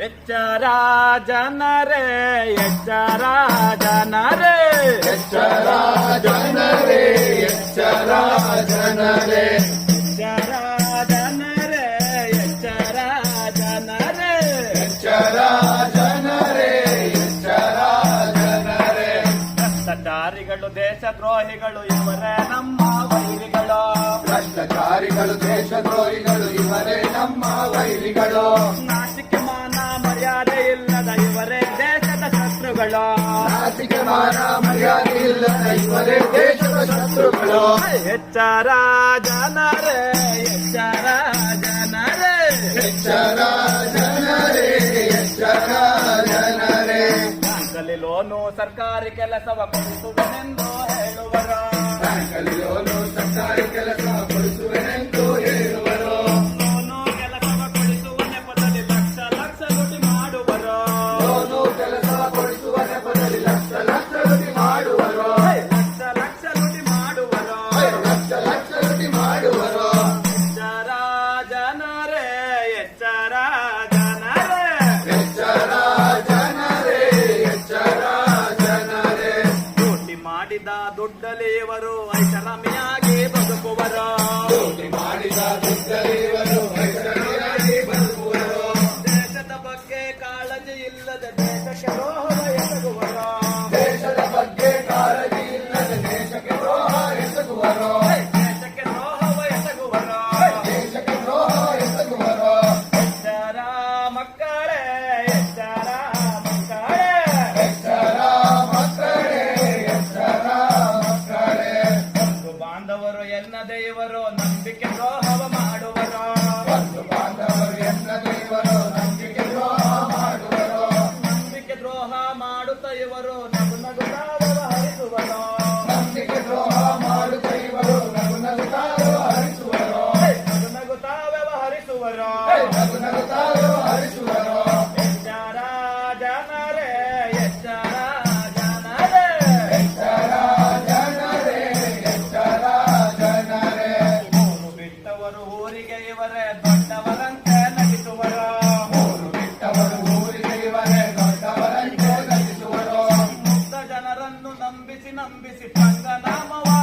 ಎಚ್ಚರ ಜನರೇ ಎಚ್ಚರ ಜನರೇ ಎಚ್ಚರ ಜನರೇ ಎಚ್ಚರ ಜನರೇ ಎಚ್ಚರ ಜನರೇ ಎಚ್ಚರ ಜನರೇ ಎಚ್ಚರ ಜನರೇ ಎಚ್ಚರ ಜನರೇ ಭ್ರಷ್ಟಾಚಾರಿಗಳು ದೇಶದ್ರೋಹಿಗಳು ಇವರೇ ನಮ್ಮ ವೈರಿಗಳು ಭ್ರಷ್ಟಾಚಾರಿಗಳು ದೇಶದ್ರೋಹಿಗಳು ಇವರೇ ನಮ್ಮ ವೈರಿಗಳು ನಾಚಿಕೆ ಮಾನ ಮರ್ಯಾದೆ ಇಲ್ಲದ ಇವರೇ ದೇಶದ ಶತ್ರುಗಳು ನಾಚಿಕೆ ಮಾನ ಮರ್ಯಾದೆ ಇಲ್ಲದ ಇವರೇ ದೇಶದ ಶತ್ರುಗಳು ಎಚ್ಚರ ಜನರೇ ಎಚ್ಚರ ಜನರೇ ಎಚ್ಚರ ಜನರೇ ಎಚ್ಚರ ಜನರೇ ಬ್ಯಾಂಕಲ್ಲಿ ಲೋನು ಸರ್ಕಾರಿ ಕೆಲಸವ ಕೊಡಿಸುವನೆಂದು ಹೇಳುವರು ಬ್ಯಾಂಕಲ್ಲಿ ಲೋನು ಇವರು ಐಷಾರಾಮಿಯಾಗಿ ಬದುಕುವರು. ದೇಶದ ಬಗ್ಗೆ ಕಾಳಜಿ ಇಲ್ಲದ ಎಸಗುವರು. ದೇಶದ ಬಗ್ಗೆ ಕಾಳಜಿ ಇಲ್ಲದ ದೇಶಕ್ಕೆ ದ್ರೋಹ ಎಸಗುವರು. ದೇಶಕ್ಕೆ ದ್ರೋಹ ಎಸಗುವರು. ದೇಶಕ್ಕೆ ದ್ರೋಹ ಎಸಗುವರು. ಮಕ್ಕಳೇ ఎవరో నగునగు హరిసువరో నగునగు హరిసువరో ನಂಬಿಸಿ ಪಂಗನಾಮವಾ